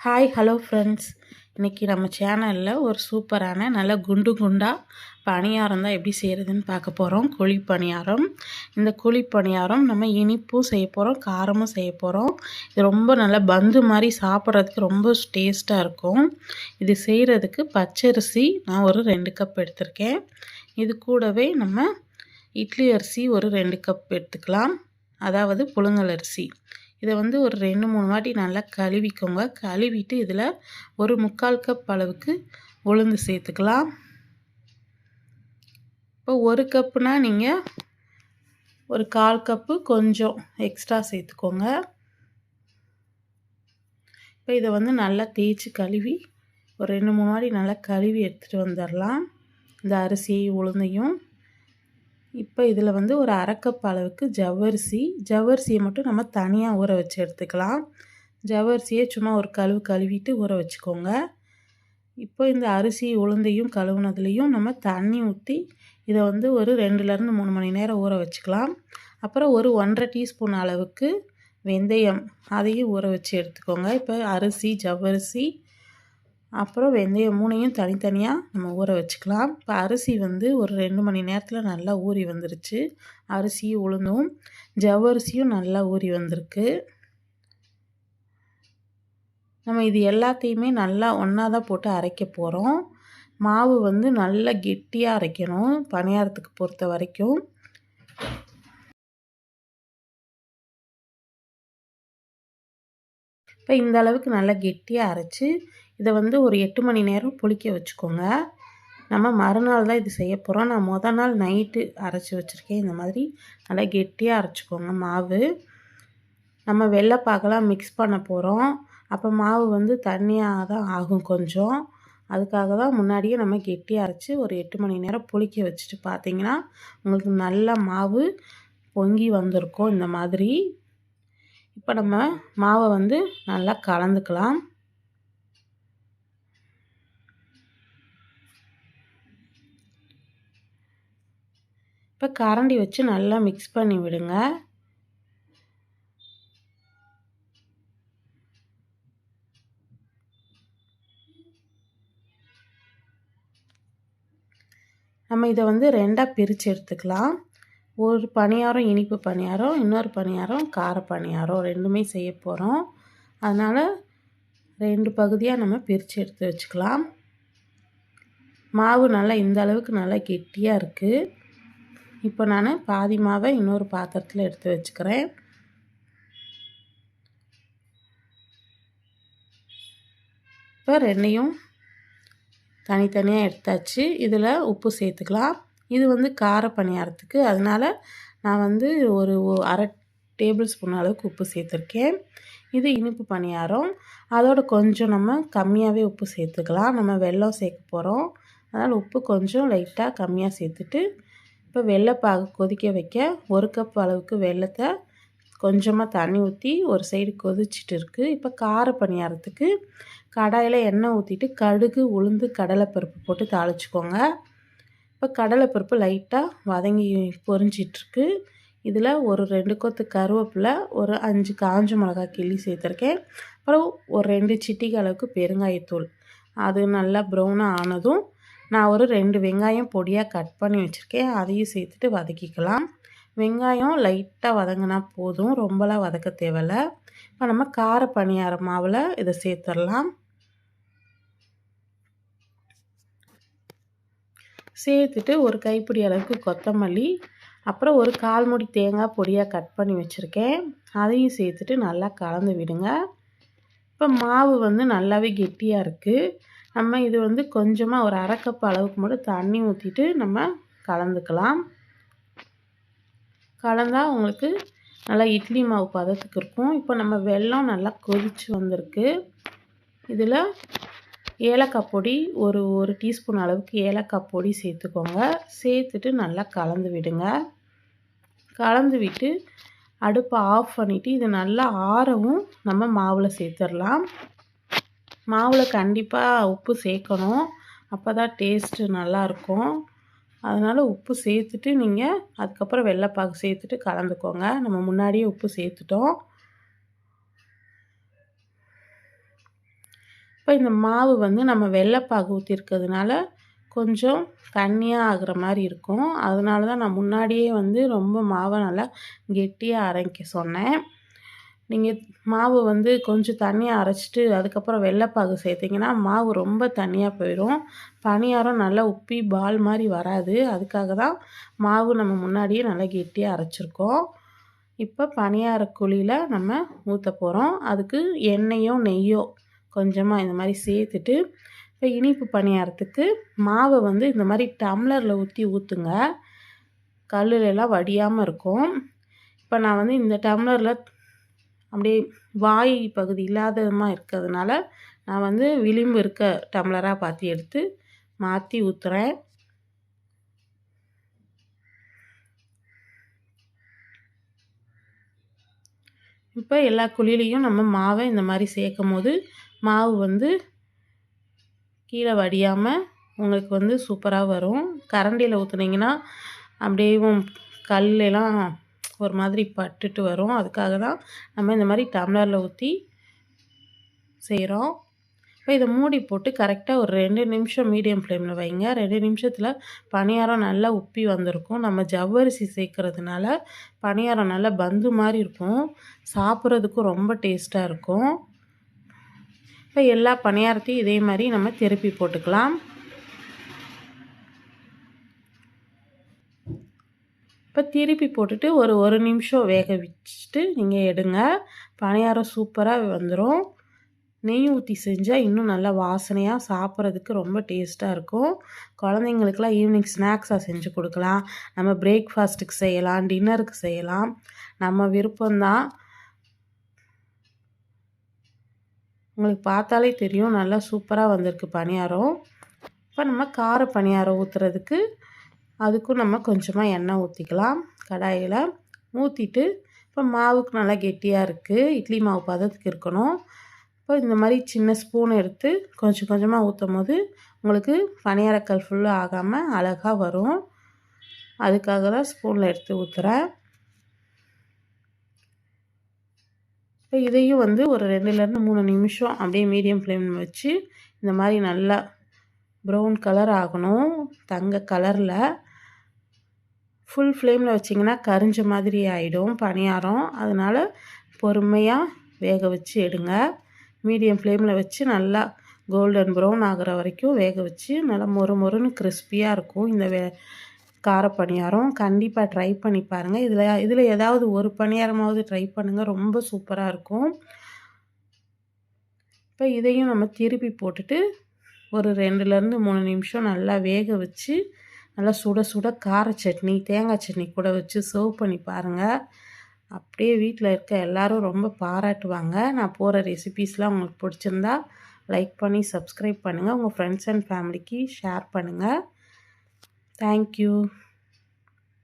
Hi hello friends இன்றைக்கி நம்ம சேனலில் ஒரு சூப்பரான நல்ல குண்டு குண்டாக பணியாரம் தான் எப்படி செய்கிறதுன்னு பார்க்க போகிறோம் குழி பணியாரம். இந்த குழி பணியாரம் நம்ம இனிப்பும் செய்ய போகிறோம் காரமும் செய்ய போகிறோம் இது ரொம்ப நல்ல பந்து மாதிரி சாப்பிட்றதுக்கு ரொம்ப டேஸ்ட்டாக இருக்கும். இது செய்கிறதுக்கு பச்சரிசி நான் ஒரு ரெண்டு கப் எடுத்திருக்கேன். இது கூடவே நம்ம இட்லி அரிசி ஒரு ரெண்டு கப் எடுத்துக்கலாம். அதாவது புழுங்கல் அரிசி. இதை வந்து ஒரு ரெண்டு மூணு வாட்டி நல்லா கழுவிக்கோங்க. கழுவிட்டு இதில் ஒரு முக்கால் கப் அளவுக்கு உளுந்து சேர்த்துக்கலாம். இப்போ ஒரு கப்புனால் நீங்கள் ஒரு கால் கப்பு கொஞ்சம் எக்ஸ்ட்ரா சேர்த்துக்கோங்க. இப்போ இதை வந்து நல்லா தேய்ச்சி கழுவி ஒரு ரெண்டு மூணு வாட்டி நல்லா கழுவி எடுத்துகிட்டு வந்துடலாம். இந்த அரிசி உளுந்தையும் இப்போ இதில் வந்து ஒரு அரைக்கப் அளவுக்கு ஜவ்வரிசி. ஜவ்வரிசியை மட்டும் நம்ம தனியாக ஊற வச்சு எடுத்துக்கலாம். ஜவ்வரிசியை சும்மா ஒரு கழுவு கழுவிட்டு ஊற வச்சுக்கோங்க. இப்போ இந்த அரிசி உளுந்தையும் கழுவுனதுலேயும் நம்ம தண்ணி ஊற்றி இதை வந்து ஒரு ரெண்டுலேருந்து மூணு மணி நேரம் ஊற வச்சுக்கலாம். அப்புறம் ஒரு ஒன்றரை டீஸ்பூன் அளவுக்கு வெந்தயம் அதையும் ஊற வச்சு எடுத்துக்கோங்க. இப்போ அரிசி ஜவ்வரிசி அப்புறம் வெந்தயம் மூணையும் தனித்தனியாக நம்ம ஊற வச்சுக்கலாம். இப்போ அரிசி வந்து ஒரு ரெண்டு மணி நேரத்தில் நல்லா ஊறி வந்துருச்சு. அரிசியும் உளுந்தும் ஜவ்வரிசியும் நல்லா ஊறி வந்திருக்கு. நம்ம இது எல்லாத்தையுமே நல்லா ஒன்றா தான் போட்டு அரைக்க போகிறோம் மாவு வந்து நல்லா கெட்டியாக அரைக்கணும் பணியாரத்துக்கு பொறுத்த வரைக்கும். இப்போ இந்த அளவுக்கு நல்லா கெட்டியாக அரைச்சி இதை வந்து ஒரு எட்டு மணி நேரம் புளிக்க வச்சுக்கோங்க. நம்ம மறுநாள் தான் இது செய்ய போகிறோம் நான் மொதல் நாள் நைட்டு அரைச்சி வச்சுருக்கேன். இந்த மாதிரி நல்லா கெட்டியாக அரைச்சிக்கோங்க மாவு. நம்ம வெள்ளைப்பாக்கெல்லாம் மிக்ஸ் பண்ண போகிறோம் அப்போ மாவு வந்து தண்ணியாக தான் ஆகும் கொஞ்சம். அதுக்காக தான் முன்னாடியே நம்ம கெட்டியாக அரைச்சி ஒரு எட்டு மணி நேரம் புளிக்க வச்சுட்டு பார்த்தீங்கன்னா உங்களுக்கு நல்ல மாவு பொங்கி வந்திருக்கும். இந்த மாதிரி. இப்போ நம்ம மாவை வந்து நல்லா கலந்துக்கலாம். இப்போ கரண்டி வச்சு நல்லா மிக்ஸ் பண்ணி விடுங்க. நம்ம இதை வந்து ரெண்டாக பிரித்து எடுத்துக்கலாம். ஒரு பணியாரம் இனிப்பு பணியாரம் இன்னொரு பணியாரம் கார பணியாரம் ரெண்டுமே செய்ய போகிறோம் அதனால் ரெண்டு பகுதியாக நம்ம பிரித்து எடுத்து வச்சுக்கலாம். மாவு நல்லா இந்த அளவுக்கு நல்லா கெட்டியாக இருக்குது இப்போ நான் பாதி மாவை இன்னொரு பாத்திரத்தில் எடுத்து வச்சுக்கிறேன். இப்போ ரெண்டையும் தனித்தனியாக எடுத்தாச்சு. இதில் உப்பு சேர்த்துக்கலாம். இது வந்து கார பணியாரத்துக்கு. அதனால் நான் வந்து ஒரு அரை டேபிள் ஸ்பூன் அளவுக்கு உப்பு சேர்த்துருக்கேன். இது இனிப்பு பணியாரம். அதோட கொஞ்சம் நம்ம கம்மியாகவே உப்பு சேர்த்துக்கலாம். நம்ம வெல்லம் சேர்க்க போகிறோம் அதனால் உப்பு கொஞ்சம் லைட்டாக கம்மியாக சேர்த்துட்டு இப்போ வெள்ளைப்பாகு கொதிக்க வைக்க ஒரு கப் அளவுக்கு வெள்ளத்தை கொஞ்சமாக தண்ணி ஊற்றி ஒரு சைடு கொதிச்சுட்டு இருக்குது இப்போ கார பணியாரத்துக்கு கடாயில் எண்ணெய் ஊற்றிட்டு கடுகு உளுந்து கடலைப்பருப்பு போட்டு தாளிச்சிக்கோங்க. இப்போ கடலைப்பருப்பு லைட்டாக வதங்கி பொறிஞ்சிட்ருக்கு இதில் ஒரு ரெண்டு கொத்து கருவேப்பிலை ஒரு அஞ்சு காஞ்ச மிளகா கிள்ளி சேர்த்துருக்கேன். அப்புறம் ஒரு ரெண்டு சிட்டிக்கு அளவுக்கு பெருங்காயத்தூள். அது நல்லா ப்ரௌனாக ஆனதும் நான் ஒரு ரெண்டு வெங்காயம் பொடியாக கட் பண்ணி வச்சுருக்கேன். அதையும் சேர்த்துட்டு வதக்கிக்கலாம். வெங்காயம் லைட்டாக வதங்கினா போதும். ரொம்பலாம் வதக்க தேவையில்ல. இப்போ நம்ம கார பணியார மாவில் இதை சேர்த்துடலாம். சேர்த்துட்டு ஒரு கைப்பிடி அளவுக்கு கொத்தமல்லி அப்புறம் ஒரு கால் முடி தேங்காய் பொடியாக கட் பண்ணி வச்சுருக்கேன். அதையும் சேர்த்துட்டு நல்லா கலந்து விடுங்க. இப்போ மாவு வந்து நல்லாவே கெட்டியாக இருக்குது நம்ம இது வந்து கொஞ்சமாக ஒரு அரைக்கப்பு அளவுக்கு மட்டும் தண்ணி ஊற்றிட்டு நம்ம கலந்துக்கலாம். கலந்தால் உங்களுக்கு நல்லா இட்லி மாவு பதத்துக்கு இருக்கும். இப்போ நம்ம வெல்லம் நல்லா கொதித்து வந்திருக்கு. இதில் ஏலக்காய் பொடி ஒரு ஒரு டீஸ்பூன் அளவுக்கு ஏலக்காய் பொடி சேர்த்துக்கோங்க. சேர்த்துட்டு நல்லா கலந்து விடுங்க. கலந்து விட்டு அடுப்பை ஆஃப் பண்ணிவிட்டு இது நல்லா ஆறவும் நம்ம மாவில் சேர்த்துடலாம். மாவில் கண்டிப்பாக உப்பு சேர்க்கணும் அப்போ தான் டேஸ்ட்டு நல்லாயிருக்கும் அதனால் உப்பு சேர்த்துட்டு நீங்கள் அதுக்கப்புறம் வெள்ளைப்பாகு சேர்த்துட்டு கலந்துக்கோங்க. நம்ம முன்னாடியே உப்பு சேர்த்துட்டோம் இப்போ இந்த மாவு வந்து நம்ம வெள்ளைப்பாகு ஊற்றிருக்கிறதுனால கொஞ்சம் தண்ணியாக ஆகிற மாதிரி இருக்கும். அதனால தான் நான் முன்னாடியே வந்து ரொம்ப மாவை நல்லா கெட்டியாக அரைக்க சொன்னேன். நீங்கள் மாவு வந்து கொஞ்சம் தண்ணியாக அரைச்சிட்டு அதுக்கப்புறம் வெள்ளைப்பாகு சேர்த்திங்கன்னா மாவு ரொம்ப தண்ணியாக போயிடும். பணியாரம் நல்லா உப்பி பால் மாதிரி வராது. அதுக்காக தான் மாவு நம்ம முன்னாடியே நல்லா கெட்டியாக அரைச்சிருக்கோம். இப்போ பனியார குழியில் நம்ம ஊற்ற போகிறோம் அதுக்கு எண்ணெயோ நெய்யோ கொஞ்சமாக இந்த மாதிரி சேர்த்துட்டு இப்போ இனிப்பு பணியாரத்துக்கு மாவை வந்து இந்த மாதிரி டம்ளரில் ஊற்றி ஊற்றுங்க கல்லுலலாம் வடியாமல் இருக்கும். இப்போ நான் வந்து இந்த டம்ளரில் அப்படியே வாய் பகுதி இல்லாதமாக இருக்கிறதுனால நான் வந்து விளிம்பு இருக்க டம்ளராக பார்த்து எடுத்து மாற்றி ஊற்றுறேன் இப்போ எல்லா குழிலையும் நம்ம மாவை இந்த மாதிரி சேர்க்கும் போது மாவு வந்து கீழே வடியாமல் உங்களுக்கு வந்து சூப்பராக வரும். கரண்டியில் ஊற்றுனீங்கன்னா அப்படியேவும் கல்லாம் ஒரு மாதிரி பட்டுட்டு வரும். அதுக்காக தான் நம்ம இந்த மாதிரி டம்ளரில் ஊற்றி செய்கிறோம் இப்போ இதை மூடி போட்டு கரெக்டாக ஒரு ரெண்டு நிமிஷம் மீடியம் ஃப்ளேமில் வைங்க. ரெண்டு நிமிஷத்தில் பணியாரம் நல்லா உப்பி வந்திருக்கும். நம்ம ஜவ்வரிசி சேர்க்குறதுனால பணியாரம் நல்லா பந்து மாதிரி இருக்கும். சாப்பிட்றதுக்கும் ரொம்ப டேஸ்ட்டாக இருக்கும். இப்போ எல்லா பணியாரத்தையும் இதே மாதிரி நம்ம திருப்பி போட்டுக்கலாம். இப்போ திருப்பி போட்டுட்டு ஒரு ஒரு நிமிஷம் வேக வச்சுட்டு நீங்கள் எடுங்க. பணியாரம் சூப்பராக வந்துடும் நெய் ஊற்றி செஞ்சால் இன்னும் நல்லா வாசனையாக சாப்பிட்றதுக்கு ரொம்ப டேஸ்ட்டாக இருக்கும். குழந்தைங்களுக்குலாம் ஈவினிங் ஸ்நாக்ஸாக செஞ்சு கொடுக்கலாம். நம்ம பிரேக்ஃபாஸ்ட்டுக்கு செய்யலாம் டின்னருக்கு செய்யலாம். நம்ம விருப்பம்தான். உங்களுக்கு பார்த்தாலே தெரியும் நல்லா சூப்பராக வந்திருக்கு பணியாரம். இப்போ நம்ம கார பணியாரம் ஊற்றுறதுக்கு அதுக்கும் நம்ம கொஞ்சமாக எண்ணெய் ஊற்றிக்கலாம் கடாயில் ஊற்றிட்டு இப்போ மாவுக்கு நல்லா கெட்டியாக இருக்குது இட்லி மாவு பதத்துக்கு இருக்கணும். இப்போ இந்த மாதிரி சின்ன ஸ்பூன் எடுத்து கொஞ்சம் கொஞ்சமாக ஊற்றும் போது உங்களுக்கு பனியாரக்கல் ஃபுல்லாக ஆகாமல் அழகாக வரும். அதுக்காக தான் ஸ்பூனில் எடுத்து ஊற்றுறேன் இப்போ இதையும் வந்து ஒரு ரெண்டுலேருந்து மூணு நிமிஷம் அப்படியே மீடியம் ஃப்ளேம் வச்சு இந்த மாதிரி நல்லா ப்ரௌன் கலர் ஆகணும். தங்க கலரில் ஃபுல் ஃப்ளேமில் வச்சிங்கன்னா கரிஞ்ச மாதிரி ஆகிடும் பணியாரம் அதனால் பொறுமையாக வேக வச்சு எடுங்க. மீடியம் ஃப்ளேமில் வச்சு நல்லா கோல்டன் ப்ரௌன் ஆகிற வரைக்கும் வேக வச்சு நல்லா மொறு மொறுன்னு கிறிஸ்பியாக இருக்கும் இந்த வே கார பணியாரம் கண்டிப்பாக ட்ரை பண்ணி பாருங்கள் இதில் இதில் ஏதாவது ஒரு பணியாரமாவது ட்ரை பண்ணுங்கள் ரொம்ப சூப்பராக இருக்கும். இப்போ இதையும் நம்ம திருப்பி போட்டுட்டு ஒரு ரெண்டுலேருந்து மூணு நிமிஷம் நல்லா வேக வச்சு நல்லா சுட சுட கார சட்னி தேங்காய் சட்னி கூட வச்சு சர்வ் பண்ணி பாருங்கள் அப்படியே வீட்டில் இருக்க எல்லோரும் ரொம்ப பாராட்டுவாங்க. நான் போகிற ரெசிபீஸ்லாம் உங்களுக்கு பிடிச்சிருந்தா லைக் பண்ணி சப்ஸ்கிரைப் பண்ணுங்கள் உங்கள் ஃப்ரெண்ட்ஸ் அண்ட் ஃபேமிலிக்கு ஷேர் பண்ணுங்கள் தேங்க்யூ